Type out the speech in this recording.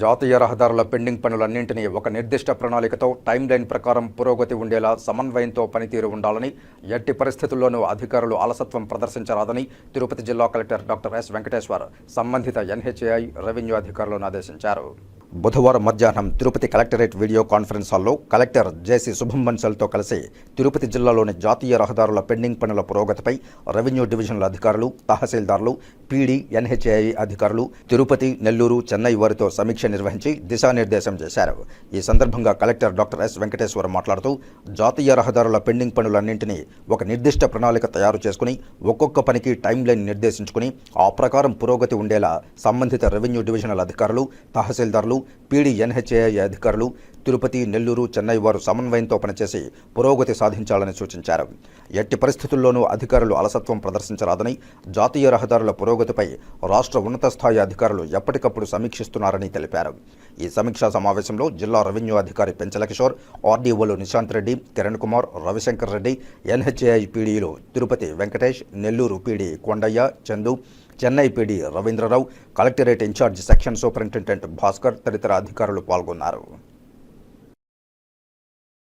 జాతీయ రహదారుల పెండింగ్ పనులన్నింటినీ ఒక నిర్దిష్ట ప్రణాళికతో టైం లైన్ ప్రకారం పురోగతి ఉండేలా సమన్వయంతో పనితీరు ఉండాలని ఎట్టి పరిస్థితుల్లోనూ అధికారులు అలసత్వం ప్రదర్శించరాదని తిరుపతి జిల్లా కలెక్టర్ డాక్టర్ ఎస్ వెంకటేశ్వర్ సంబంధిత ఎన్హెచ్ఏఐ రెవెన్యూ అధికారులను ఆదేశించారు. బుధవారం మధ్యాహ్నం తిరుపతి కలెక్టరేట్ వీడియో కాన్ఫరెన్స్ హాల్లో కలెక్టర్ జేసీ శుభం బన్సల్తో కలిసి తిరుపతి జిల్లాలోని జాతీయ రహదారుల పెండింగ్ పనుల పురోగతిపై రెవెన్యూ డివిజన్ల అధికారులు తహసీల్దార్లు పీడీ ఎన్హెచ్ఐ అధికారులు తిరుపతి నెల్లూరు చెన్నై వారితో సమీక్ష నిర్వహించి దిశానిర్దేశం చేశారు. ఈ సందర్భంగా కలెక్టర్ డాక్టర్ ఎస్ వెంకటేశ్వర మాట్లాడుతూ జాతీయ రహదారుల పెండింగ్ పనులన్నింటినీ ఒక నిర్దిష్ట ప్రణాళిక తయారు చేసుకుని ఒక్కొక్క పనికి టైం లైన్ నిర్దేశించుకుని ఆ ప్రకారం పురోగతి ఉండేలా సంబంధిత రెవెన్యూ డివిజనల్ అధికారులు తహసీల్దార్లు పీడీ ఎన్హెచ్ఐ అధికారులు తిరుపతి నెల్లూరు చెన్నై వారు సమన్వయంతో పనిచేసి పురోగతి సాధించాలని సూచించారు. ఎట్టి పరిస్థితుల్లోనూ అధికారులు అలసత్వం ప్రదర్శించరాదని జాతీయ రహదారుల పురోగతిపై రాష్ట్ర ఉన్నత స్థాయి అధికారులు ఎప్పటికప్పుడు సమీక్షిస్తున్నారని తెలిపారు. ఈ సమీక్షా సమావేశంలో జిల్లా రెవెన్యూ అధికారి పెంచలకిషోర్ ఆర్డీఓలు Nishanth Reddy Kiran Kumar Ravishankar Reddy NHAI పీడీలు Tirupati Venkatesh Nellore PD Kondaiah Chandu Chennai PD Ravindrarao collectorate incharge section superintendent Bhaskar తదితర అధికారులు పాల్గొన్నారు.